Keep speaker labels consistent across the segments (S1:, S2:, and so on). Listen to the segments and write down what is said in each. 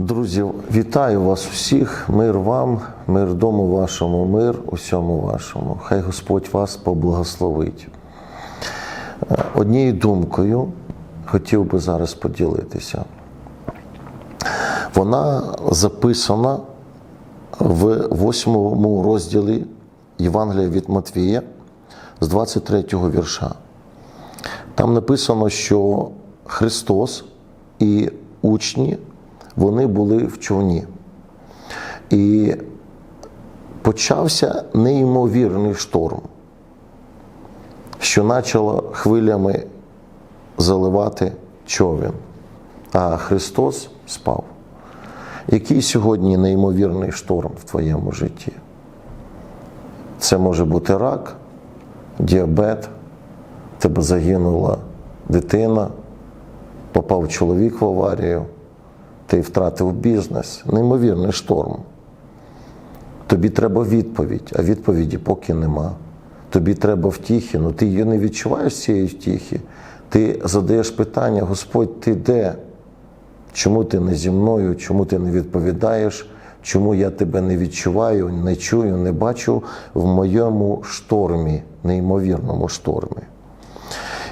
S1: Друзі, вітаю вас всіх. Мир вам, мир дому вашому, мир усьому вашому. Хай Господь вас поблагословить. Е, Однією думкою хотів би зараз поділитися. Вона записана в восьмому розділі Євангелія від Матвія з 23 вірша. Там написано, що Христос і учні вони були в човні. І почався неймовірний шторм, що почало хвилями заливати човен, а Христос спав. Який сьогодні неймовірний шторм в твоєму житті? Це може бути рак, діабет, тебе загинула дитина, попав чоловік в аварію, ти втратив бізнес. Неймовірний шторм. Тобі треба відповідь, а відповіді поки нема. Тобі треба втіхи, ну ти її не відчуваєш цієї втіхи. Ти задаєш питання, Господь, ти де? Чому ти не зі мною? Чому ти не відповідаєш? Чому я тебе не відчуваю, не чую, не бачу в моєму штормі, неймовірному штормі?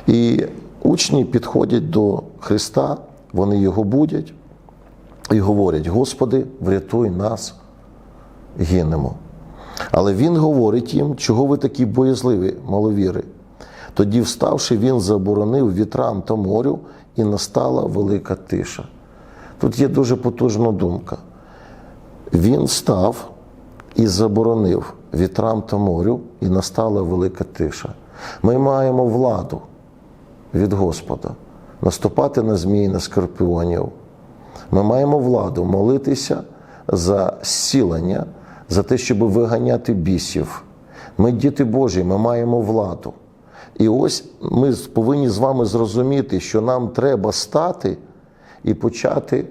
S1: І учні підходять до Христа, вони його будять і говорять: Господи, врятуй нас, гинемо. Але Він говорить їм, чого ви такі боязливі, маловіри. Тоді, вставши, він заборонив вітрам та морю, і настала велика тиша. Тут є дуже потужна думка. Він став і заборонив вітрам та морю, і настала велика тиша. Ми маємо владу від Господа наступати на змій, на скорпіонів. Ми маємо владу молитися за зцілення, за те, щоб виганяти бісів. Ми діти Божі, ми маємо владу. І ось ми повинні з вами зрозуміти, що нам треба стати і почати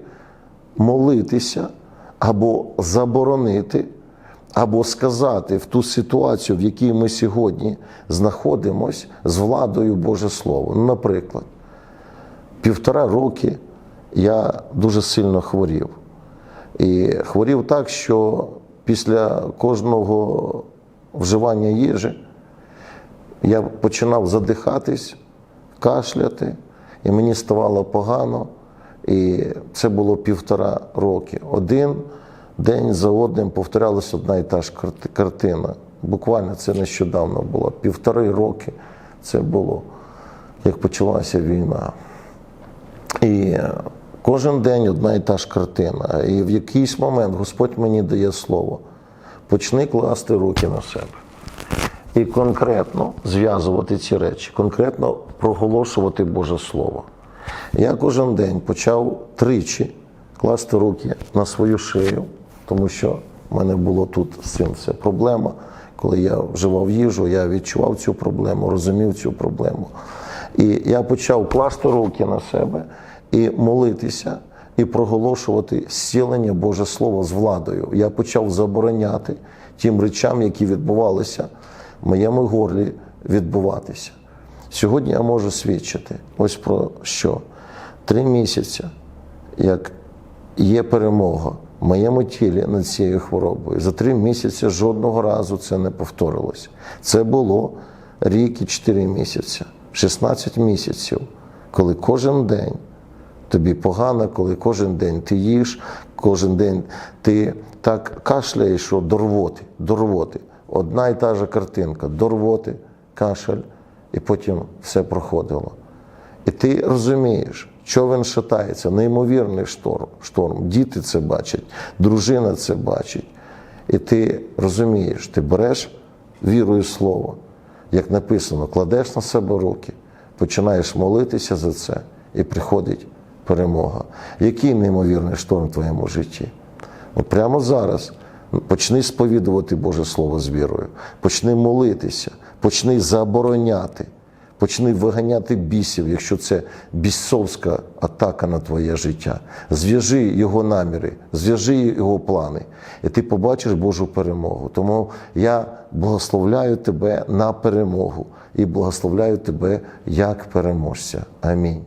S1: молитися або заборонити, або сказати в ту ситуацію, в якій ми сьогодні знаходимося з владою Боже Слово. Наприклад, півтора роки я дуже сильно хворів. І хворів так, що після кожного вживання їжі я починав задихатись, кашляти, і мені ставало погано. І це було півтора роки. Один день за одним повторялася одна і та ж картина. Буквально це нещодавно було. Півтори роки це було, як почалася війна. І кожен день одна і та ж картина. І в якийсь момент Господь мені дає слово: почни класти руки на себе. І конкретно зв'язувати ці речі, конкретно проголошувати Боже Слово. Я кожен день почав тричі класти руки на свою шию, тому що в мене було тут з цим це проблема. Коли я вживав їжу, я відчував цю проблему, розумів цю проблему. І я почав класти руки на себе і молитися, і проголошувати зцілення Боже Слово з владою. Я почав забороняти тим речам, які відбувалися в моєму горлі, відбуватися. Сьогодні я можу свідчити ось про що. Три місяці, як є перемога в моєму тілі над цією хворобою. За три місяці жодного разу це не повторилось. Це було рік і чотири місяці, 16 місяців, коли кожен день тобі погано, коли кожен день ти їш, кожен день ти так кашляєш, що до рвоти, до рвоти. Одна і та ж картинка, до рвоти, кашель, і потім все проходило. І ти розумієш, човен шатається, неймовірний шторм. шторм. Діти це бачать, дружина це бачить. І ти розумієш, ти береш вірою слово, як написано, кладеш на себе руки, починаєш молитися за це, і приходить перемога. Який неймовірний шторм в твоєму житті? Ну, прямо зараз почни сповідувати Боже Слово з вірою, почни молитися, почни забороняти. Почни виганяти бісів, якщо це бісовська атака на твоє життя. Зв'яжи його наміри, зв'яжи його плани, і ти побачиш Божу перемогу. Тому я благословляю тебе на перемогу і благословляю тебе як переможця. Амінь.